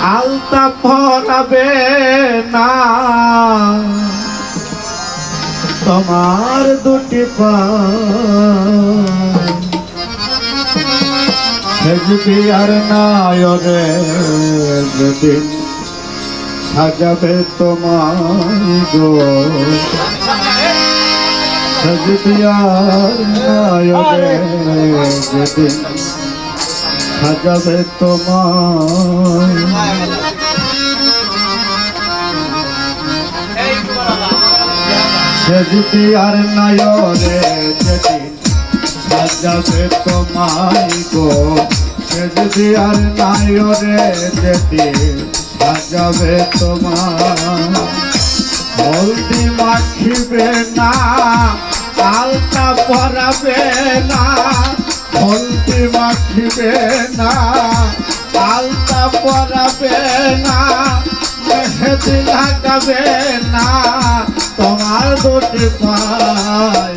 আলতা পরাবে না। তোমার দুটি পা। সেজবি আর নায়রে সাজাবে তোমার গো। সেজবি আর সাজাবে তোমার সেজবি আর নায়রে যেদিন সাজাবে তোমায় গো সেজবি আর নায়রে যেদিন সাজাবে তোমার হলদি মাখিবে না, আলতা পরাবে না। হলদি মাখিবে না আলতা পরাবে না মেহেদি লাগাবে না তোমার দুটি পায়।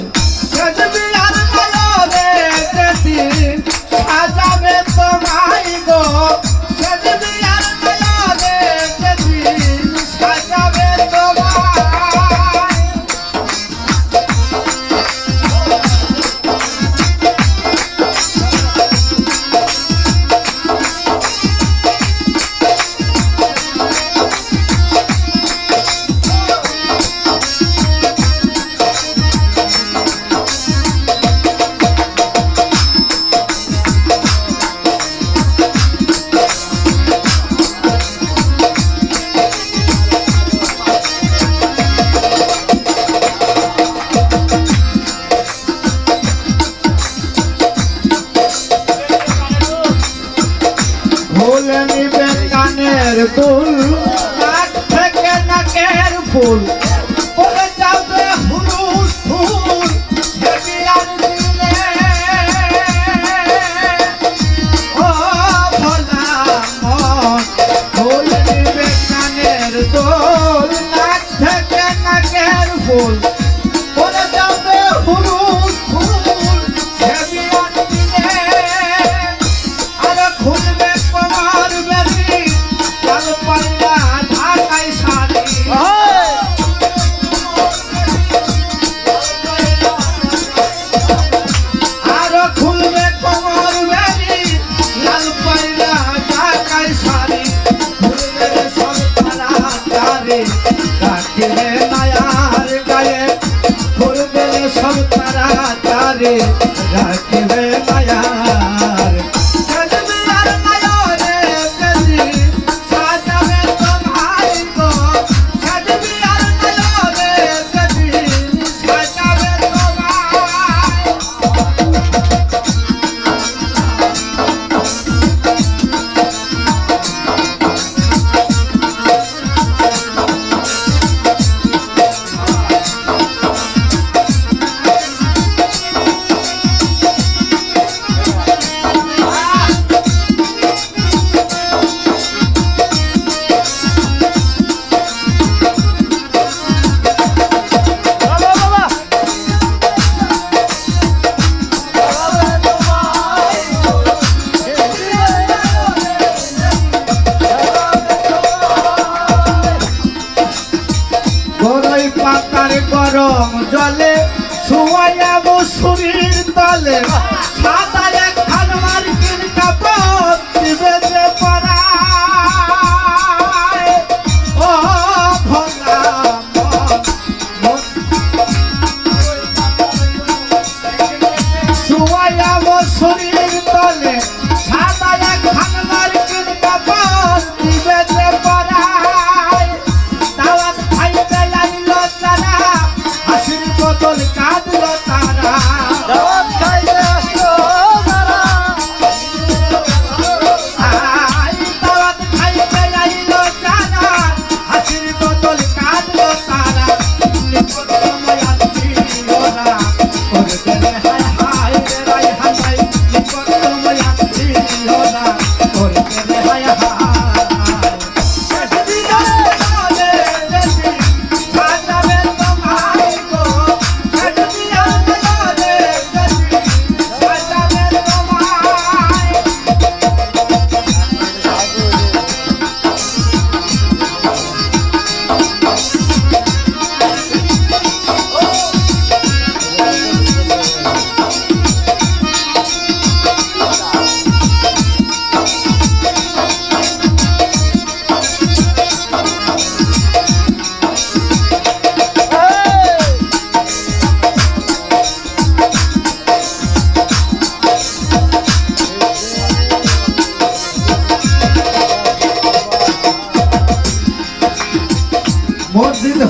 ফুল সব তারা তারে রাখিবে। জলে শুয়াইয়া মুসুরির তলে। সাদা এক খানমার কিন কাপড় দিবে যে católica.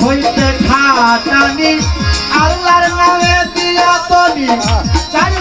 হইতে খাটানি আল্লাহর নামে দিয়া তনি চারি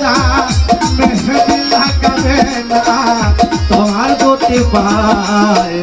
তোমার করতে পায়।